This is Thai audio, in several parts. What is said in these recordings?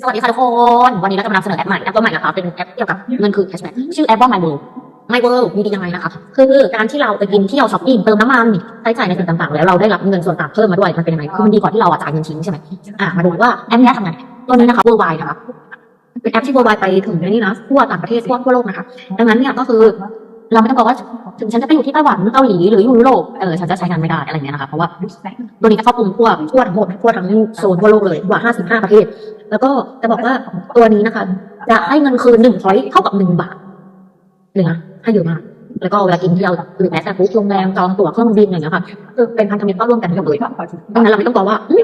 สวัสดีค่ะทุกคน วันนี้เราจะมานำเสนอแอปใหม่แอปตัวใหม่นะคะเป็นแอปเกี่ยวกับเงินคือ cashback ชื่อแอปว่า My World My World มีดียังไงนะคะคือการที่เราไปกินเที่ยวช้อปปิ้งเติมน้ำมันใช้จ่ายในสิ่งต่างๆ แล้วเราได้รับเงินส่วนต่างเพิ่มมาด้วยมันเป็นยังไงคือมันดีกว่าที่เราอะจ่ายเงินทิ้งใช่ไหมอะมาดูว่าแอปนี้ทำไงตัวนี้นะคะ Worldwide นะคะเป็นแอปที่ Worldwide ไปถึงในนี่นะทั่วต่างประเทศทั่วทั่วโลกนะคะดังนั้นเนี่ยก็คือ เราไม่ต้องบอกว่าถึงฉันจะไปอยู่ที่ไต้หวันเกาหลีหรืออยู่ยุโรปเออฉันจะใช้งานไม่ได้อะไรเงี้ยนะคะเพราะว่าตัวนี้จะครอบคลุมทั่วทั่วทั้งหมดทั่วทั้งโซนทั่วโลกเลยกว่า 55 ประเทศ แล้วก็จะบอกว่าตัวนี้นะคะ จะให้เงินคืนหนึ่งพอยต์เท่ากับหนึ่งบาทเลยนะให้เยอะมากแล้วก็เวลากินที่เราหรือแม้แต่ปุ๊บโรงแรมจองตั๋วเครื่องบินอะไรอย่างเงี้ยค่ะคือเป็นพันธมิตรก็ร่วมกันทั้งหมดเลยดังนั้นเราไม่ต้องกลัวว่าอ้ย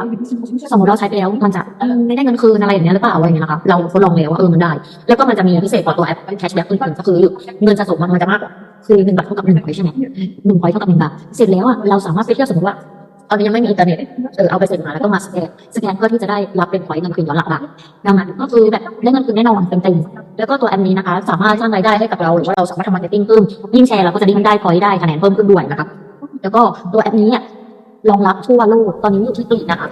สมมติเราใช้ไปแล้วมันจะไม่ได้เงินคืนอะไรอย่างเงี้ยหรือเปล่าอะไรอย่างเงี้ยนะคะเราทดลองแล้วว่าเออมันได้ แล้วก็มันจะมีพิเศษกว่าตัวแอปแคชแบ็กอื่นๆก็คือเงินสะสมมันจะมากกว่า คือหนึ่งบาทเท่ากับหนึ่งพอยใช่ไหมหนึ่งพอยเท่ากับหนึ่งบาทเสร็จแล้วอะเราสามารถไปเที่ยวสมมติว่าตอนนี้ยังไม่มีอินเทอร์เน็ตเออเอาไปเสร็จมาแล้วก็มาสแกนสแกนเพื่อที่จะได้รับเป็นพอยต์เงินคืนย้อนหลังบาทดังนั้นก็คือแบบได้เงินคืนแน่นอนเต็มๆแล้วก็ตัวแอปนี้นะคะ สามารถสร้างรายได้ให้กับเราหรือว่าเราสามารถทำมาร์เก็ตติ้งเพิ่มยิ่งแชร์เราก็จะยิ่งได้พอยต์ได้คะแนนเพิ่มขึ้นด้วยนะครับแล้วก็ตัวแอปนี้รองรับทั่วโลกตอนนี้อยู่ที่กรีกนะคะ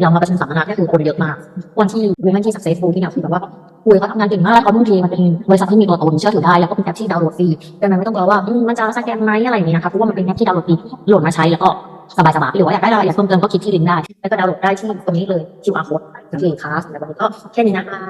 เรามาประชุมสัมมนาก็คือคนเยอะมาก วันที่ Women ที่ successful ที่เนี่ยคือแบบว่าคุยเขาทำงานเก่งมากแล้วเขาทุ่มเทมันเป็นบริษัทที่มีตัวตนเชื่อถือได้แล้วก็เป็นแอปที่ดาวน์โหลดฟรีดังนั้นไม่ต้องกลัวว่ามันจะสแกนไหมอะไรอย่างเงี้ยนะคะเพราะว่ามันเป็นแอปที่ดาวน์โหลดฟรีโหลดมาใช้แล้วก็สบายๆหรือว่าอยากได้รายละเอียดเพิ่มเติมก็คลิกที่ลิงก์ได้ แล้วก็ดาวน์โหลดได้ที่ตรงนี้เลย QR code โอเคค่ะสำหรับวันนี้ก็แค่นี้นะคะ